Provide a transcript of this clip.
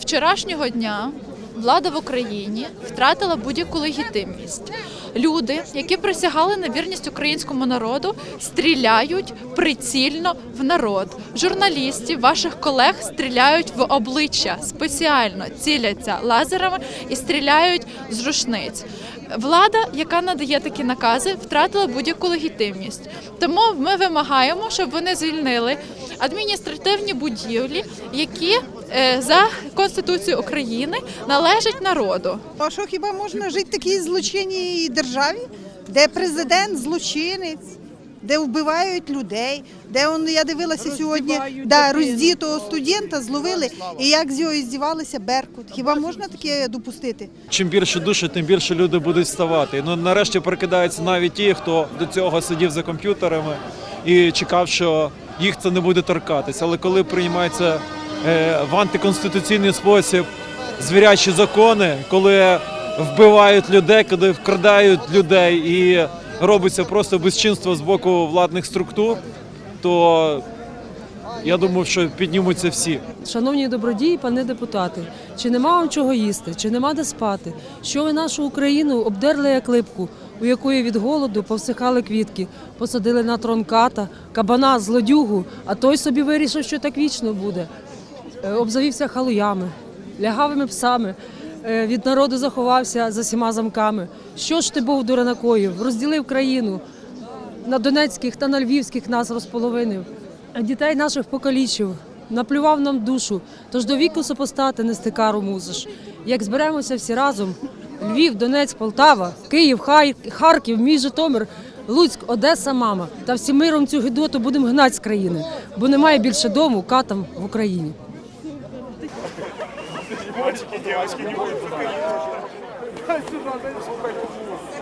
Вчорашнього дня влада в Україні втратила будь-яку легітимність. Люди, які присягали на вірність українському народу, стріляють прицільно в народ. Журналістів, ваших колег стріляють в обличчя спеціально, ціляться лазерами і стріляють з рушниць. Влада, яка надає такі накази, втратила будь-яку легітимність. Тому ми вимагаємо, щоб вони звільнили адміністративні будівлі, які за Конституцією України належать народу. А що хіба можна жити в такій злочинній державі, де президент злочинець, де вбивають людей, де он, я дивилася сьогодні, да, роздітого студента зловили, і як з його здівалися Беркут. Хіба можна таке допустити? Чим більше душе, тим більше люди будуть вставати. Ну нарешті прокидаються навіть ті, хто до цього сидів за комп'ютерами і чекав, що їх це не буде торкатися. Але коли приймаються е, в антиконституційний спосіб звірячі закони, коли вбивають людей, коли вкрадають людей і робиться просто безчинство з боку владних структур, то я думаю, що піднімуться всі. Шановні добродії, пане депутати, чи нема вам чого їсти, чи нема де спати? Що ви нашу Україну обдерли як липку, у якої від голоду повсихали квітки, посадили на трон ката, кабана, злодюгу, а той собі вирішив, що так вічно буде. Е, Обзавівся халуями, лягавими псами. е, Від народу заховався за сіма замками. Що ж ти був дуранакоїв? Розділив країну на донецьких та на львівських нас розполовинив, дітей наших покалічив, наплював нам душу. Тож до віку супостати нести кару мусиш. Як зберемося всі разом: Львів, Донецьк, Полтава, Київ, Харків, мій Житомир, Луцьк, Одеса, мама. Та всі миром цю гидоту будемо гнати з країни, бо немає більше дому катам в Україні. Мальчики, девочки, не будут. Дай сюда, дай сюда.